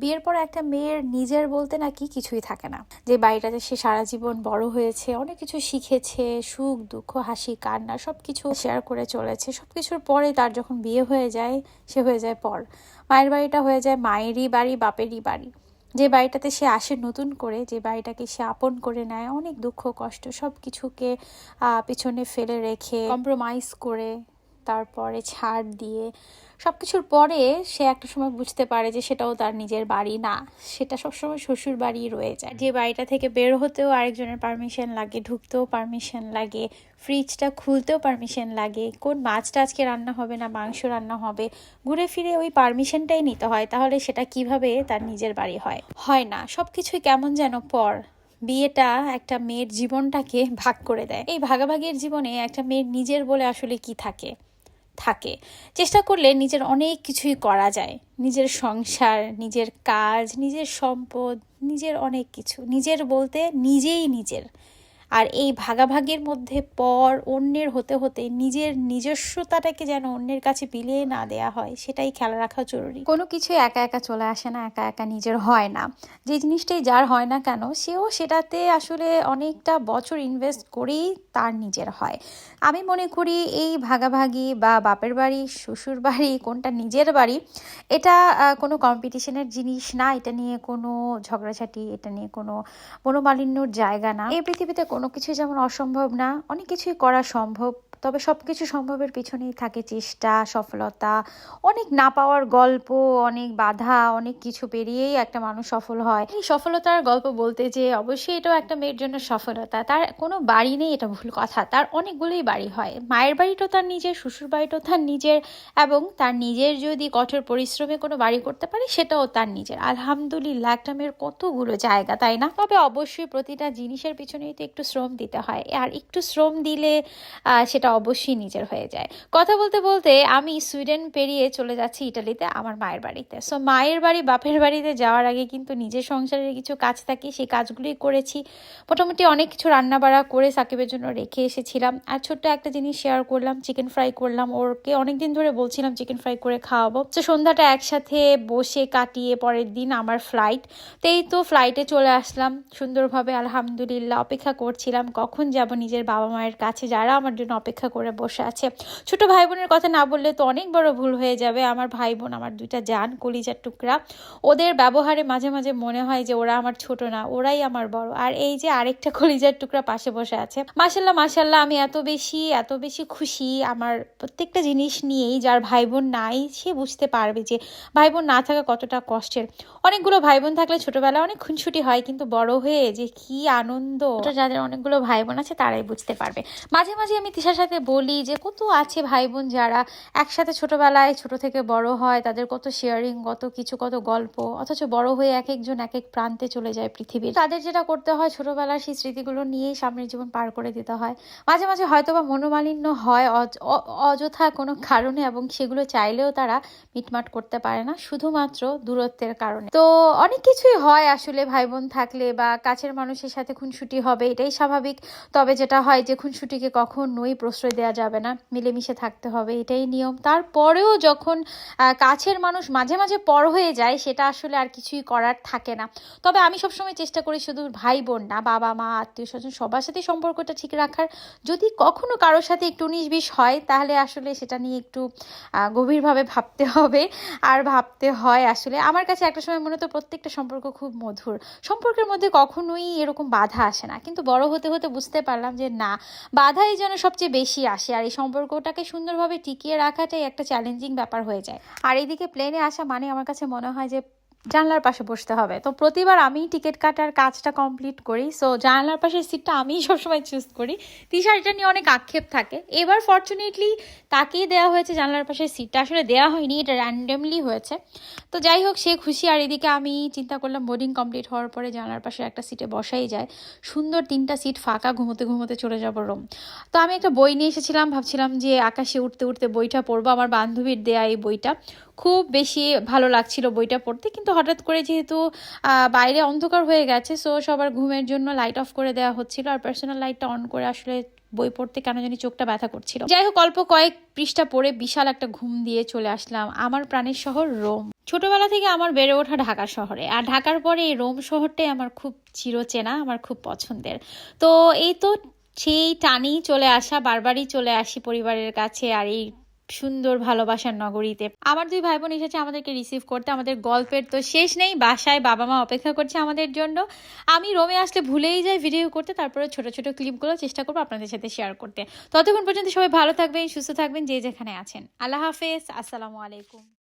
বিয়ের পর একটা মেয়ের নিজের বলতে নাকি কিছুই থাকে না। যে বাড়িটাতে সে সারা জীবন বড় হয়েছে, অনেক কিছু শিখেছে, সুখ, দুঃখ, হাসি, কান্না সব কিছু শেয়ার করে চলেছে। সব কিছুর পরে তার যখন বিয়ে হয়ে যায়, সে হয়ে যায় পর। মায়ের বাড়িটা হয়ে যায় মায়েরই বাড়ি, বাপেরই বাড়ি। যে বাড়িটাতে সে আসে নতুন করে, যে বাড়িটাকে সে আপন করে নেয়, অনেক দুঃখ, কষ্ট সব কিছুকে পিছনে ফেলে রেখে কম্প্রোমাইজ করে তারপরে ছাড় দিয়ে সব কিছুর পরে সে একটা সময় বুঝতে পারে যে সেটাও তার নিজের বাড়ি না। সেটা সবসময় শ্বশুর বাড়ি রয়ে যায়। যে বাড়িটা থেকে বের হতেও আরেকজনের পারমিশন লাগে, ঢুকতেও পারমিশন লাগে ফ্রিজটা খুলতেও পারমিশন লাগে, কোন মাছটা আজকে রান্না হবে না, মাংস রান্না হবে, ঘুরে ফিরে ওই পারমিশনটাই নিতে হয়, তাহলে সেটা কীভাবে তার নিজের বাড়ি হয়? হয় না। সব কিছুই কেমন যেন পর। বিয়েটা একটা মেয়ের জীবনটাকে ভাগ করে দেয়। এই ভাগাভাগির জীবনে একটা মেয়ের নিজের বলে আসলে কি থাকে? থাকে। চেষ্টা করলে নিজের অনেক কিছুই করা যায়। নিজের সংসার, নিজের কাজ, নিজের সম্পদ, নিজের অনেক কিছু। নিজের বলতে নিজেই নিজের। আর এই ভাগাভাগির মধ্যে পর অন্যের হতে হতে নিজের নিজস্বতাটাকে যেন অন্যের কাছে বিলিয়ে না দেয়া হয়, সেটাই খেয়াল রাখা জরুরি। কোনো কিছু একা একা চলে আসে না, একা একা নিজের হয় না। যে জিনিসটাই যার হয় না কেন, সেও সেটাতে আসলে অনেকটা বছর ইনভেস্ট করেই তার নিজের হয়। আমি মনে করি এই ভাগাভাগি বা বাপের বাড়ি, শ্বশুর বাড়ি, কোনটা নিজের বাড়ি, এটা কোনো কম্পিটিশনের জিনিস না, এটা নিয়ে কোনো ঝগড়াঝাটি, এটা নিয়ে কোনো মনোমালিন্যর জায়গা না। এই পৃথিবীতে কোনো কিছুই যেমন অসম্ভব না অনেক কিছুই করা সম্ভব। তবে সব কিছু সম্ভবের পিছনেই থাকে চেষ্টা, সফলতা। অনেক না পাওয়ার গল্প, অনেক বাধা, অনেক কিছু পেরিয়েই একটা মানুষ সফল হয়। এই সফলতার গল্প বলতে যে অবশ্যই এটাও একটা মেয়ের জন্য সফলতা। তার কোনো বাড়ি নেই, এটা ভুল কথা। তার অনেকগুলোই বাড়ি হয়। মায়ের বাড়িটাও তার নিজের, শ্বশুর বাড়িটাও তার নিজের এবং তার নিজের যদি কঠোর পরিশ্রমে কোনো বাড়ি করতে পারে, সেটাও তার নিজের। আলহামদুলিল্লাহ, একটা মেয়ের কতগুলো জায়গা, তাই না? তবে অবশ্যই প্রতিটা জিনিসের পিছনেই তো একটু শ্রম দিতে হয়। আর একটু শ্রম দিলে সেটা অবশ্যই নিজের হয়ে যায়। কথা বলতে বলতে আমি সুইডেন পেরিয়ে চলে যাচ্ছি ইটালিতে, আমার মায়ের বাড়িতে। সো মায়ের বাড়ি, বাপের বাড়িতে যাওয়ার আগে কিন্তু নিজের সংসারের কিছু কাজ থাকে, সেই কাজগুলোই করেছি। মোটামুটি অনেক কিছু রান্না বাড়া করে সাকিবের জন্য রেখে এসেছিলাম। আর ছোট্ট একটা জিনিস শেয়ার করলাম চিকেন ফ্রাই করলাম, ওরকে অনেকদিন ধরে বলছিলাম চিকেন ফ্রাই করে খাওয়াবো। তো সন্ধ্যাটা একসাথে বসে কাটিয়ে পরের দিন আমার ফ্লাইট তো এই তো ফ্লাইটে চলে আসলাম। সুন্দরভাবে আলহামদুলিল্লাহ অপেক্ষা করছিলাম, কখন যাব নিজের বাবা মায়ের কাছে, যারা আমার জন্য অপেক্ষা করে বসে আছে। ছোট ভাই বোনের কথা না বললে তো অনেক বড় ভুল হয়ে যাবে। আমার ভাই বোন আমার দুইটা জান, কলিজার টুকরা। ওদের ব্যবহারে মাঝে মাঝে মনে হয় যে ওরা আমার ছোট না, ওরাই আমার বড়। আর এই যে আরেকটা কলিজার টুকরা পাশে বসে আছে। মাসাল্লাহ মাসাল্লাহ আমি এত বেশি এত বেশি খুশি আমার প্রত্যেকটা জিনিস নিয়েই, যার ভাই বোন নাই, সে বুঝতে পারবে যে ভাই বোন না থাকা কতটা কষ্টের। অনেকগুলো ভাই বোন থাকলে ছোটবেলায় অনেক খুনছুটি হয়, কিন্তু বড় হয়ে যে কি আনন্দ। যাদের অনেকগুলো ভাই বোন আছে, তারাই বুঝতে পারবে। মাঝে মাঝে আমি তিশার সাথে বলি যে কত আছে ভাই বোন যারা একসাথে ছোটবেলায় ছোট থেকে বড় হয়, তাদের কত শেয়ারিং কত কিছু, কত গল্প, অথচ বড় হয়ে এক একজন এক এক প্রান্তে চলে যায় পৃথিবীর। তাদের যেটা করতে হয় ছোটবেলার সেই স্মৃতিগুলো নিয়েই সামনের জীবন পার করে দিতে হয়। মাঝে মাঝে হয়তো বা মনোমালিন্য হয় অযথা কোনো কারণে এবং সেগুলো চাইলেও তারা মিটমাট করতে পারে না, শুধুমাত্র দূরত্বের কারণে। তো অনেক কিছুই হয় আসলে ভাই বোন থাকলে বা কাছের মানুষের সাথে খুনসুটি হবে, এটাই স্বাভাবিক। তবে যেটা হয় যে খুনসুটিকে কখনোই প্রশ্রয় দেওয়া যাবে না, মিলেমিশে থাকতে হবে, এটাই নিয়ম। তারপরেও যখন কাছের মানুষ মাঝে মাঝে পর হয়ে যায়, সেটা আসলে আর কিছুই করার থাকে না। তবে আমি সবসময় চেষ্টা করি শুধু ভাই, বোন না, বাবা, মা, আত্মীয় স্বজন, সবার সাথে সম্পর্কটা ঠিক রাখার। যদি কখনো কারোর সাথে একটু উনিশ বিশ হয়, তাহলে আসলে সেটা নিয়ে একটু গভীরভাবে ভাবতে হবে, আর ভাবতে হয় আসলে। আমার কাছে একটা সময় মনে হতো প্রত্যেকটা সম্পর্ক খুব মধুর। সম্পর্কের মধ্যে কখনোই এরকম বাধা আসে না। কিন্তু বড় হতে হতে বুঝতে পারলাম যে না, বাধাই যেন সবচেয়ে বেশি আসে আর এই সম্পর্কটাকে সুন্দরভাবে টিকিয়ে রাখাটাই একটা চ্যালেঞ্জিং ব্যাপার হয়ে যায়। আর এইদিকে প্লেনে আসা মানে আমার কাছে মনে হয় যে জানলার পাশে বসতে হবে। তো প্রতিবার আমি টিকিট কাটার কাজটা কমপ্লিট করি। সো জানলার পাশের সিটটা আমিই সবসময় চুজ করি। তিশার এটা নিয়ে অনেক আক্ষেপ থাকে। এবার ফর্চুনেটলি তাকেই দেওয়া হয়েছে জানলার পাশের সিটটা আসলে দেওয়া হয়নি, এটা র্যান্ডমলি হয়েছে। তো যাই হোক, সে খুশি। আর এদিকে আমি চিন্তা করলাম বোর্ডিং কমপ্লিট হওয়ার পরে জানলার পাশে একটা সিটে বসাই যায়। সুন্দর তিনটা সিট ফাঁকা ঘুমোতে ঘুমোতে চলে যাব রুম তো আমি একটা বই নিয়ে এসেছিলাম, ভাবছিলাম যে আকাশে উঠতে উঠতে বইটা পড়ব। আমার বান্ধবীর দেয়া এই বইটা। খুব বেশি ভালো লাগছিল বইটা পড়তে। কিন্তু হঠাৎ করে যেহেতু বাইরে অন্ধকার হয়ে গেছে সো সবার ঘুমের জন্য লাইট অফ করে দেওয়া হচ্ছিল। আর পার্সোনাল লাইটটা অন করে আসলে বই পড়তে কেন জানি চোখটা ব্যথা করছিল। যাই হোক, অল্প কয়েক পৃষ্ঠা পড়ে বিশাল একটা ঘুম দিয়ে চলে আসলাম আমার প্রাণের শহর রোম। ছোটবেলা থেকে আমার বেড়ে ওঠা ঢাকা শহরে, আর ঢাকার পরে এই রোম শহরটাই আমার খুব চিরচেনা, আমার খুব পছন্দের। তো এই তো সেই টানেই চলে আসা, বারবারই চলে আসি পরিবারের কাছে, আর এই সুন্দর ভালোবাসার নগরীতে। আমার দুই ভাই বোন এসেছে আমাদেরকে রিসিভ করতে, আমাদের গল্পের তো শেষ নেই, বাসায় বাবা মা অপেক্ষা করছে আমাদের জন্য। আমি রোমে আসলে ভুলেই যাই ভিডিও করতে, তারপরে ছোট ছোট ক্লিপগুলো চেষ্টা করব আপনাদের সাথে শেয়ার করতে। ততক্ষণ পর্যন্ত সবাই ভালো থাকবেন, সুস্থ থাকবেন, যে যেখানে আছেন। আল্লাহ হাফেজ, আসসালামু আলাইকুম।